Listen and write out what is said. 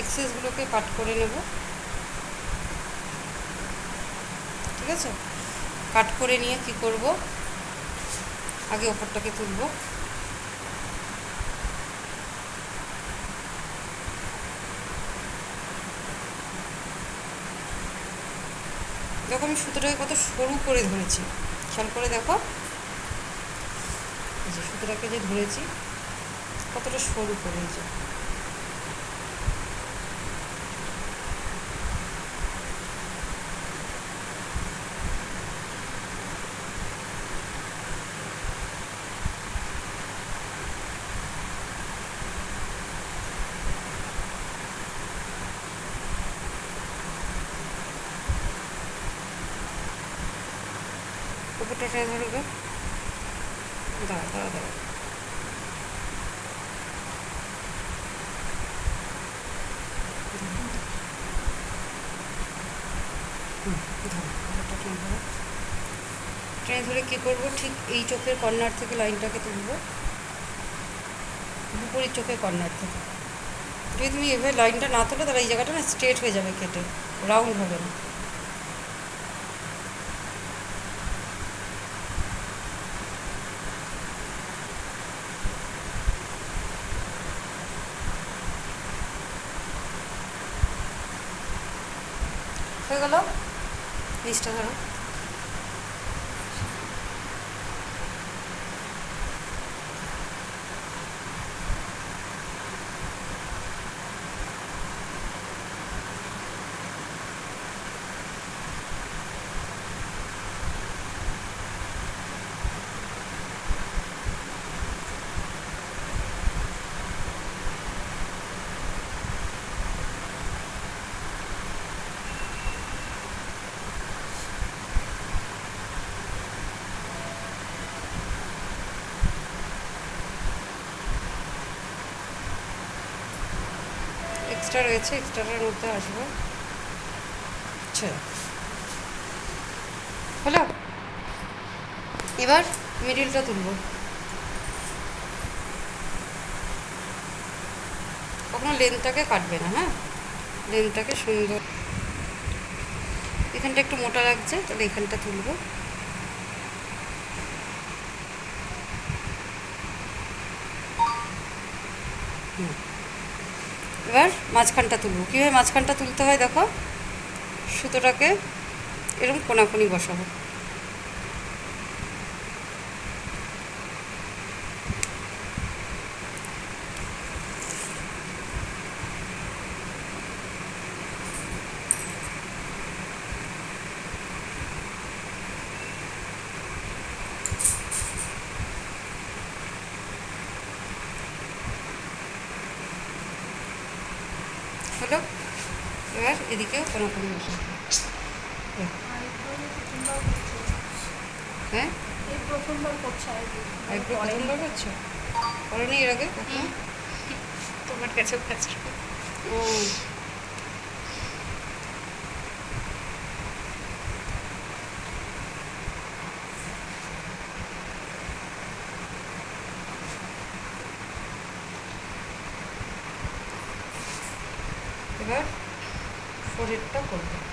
এক্সেসগুলোকে কাট করে নেব। ঠিক আছে? কাট করে নিয়ে কি করব? আগে ওপরটাকে তুলব। দেখো আমি সুতোটাকে কত সরু করে ধরেছি। খেয়াল করে দেখো। সুতোটাকে যে ধরেছি, কতটা সরু করে এই উপরটা টেনে ধরবে দাঁড়া দাঁড়া দাঁড়া। টেনে ধরে কী করব? ঠিক এই চোখের কর্নার থেকে লাইনটাকে তুলবো। বিপরীত চোখের কর্নার থেকে। যদি তুমি এভাবে লাইনটা না তোলো, তাহলে এই জায়গাটা না স্ট্রেট হয়ে যাবে কেটে। রাউন্ড হবে না। হয়ে গেল লিস্টটা ধরো। এক্সট্রা রয়েছে এক্সট্রাটার মধ্যে আসব। আচ্ছা। হলো? এবার মিডিলটা তুলবো। কখনো লেন্থটাকে কাটবে না হ্যাঁ? লেন্থটাকে সুন্দর। এখানটা একটু মোটা লাগছে, তাহলে এখানটা তুলবো। হুম। এবার মাঝখানটা তুলব। কীভাবে মাঝখানটা তুলতে হয় দেখো? সুতোটাকে এরকম কোনাকুনি বসাবো। হলো এবার এদিকে কোনো হ্যাঁ। এই প্রথমবার করছে? আর কি। আইব্রো প্রথমবার করছ? করনি এর আগে? তোমার কাছে ও। এবার ফোরেরটা করব।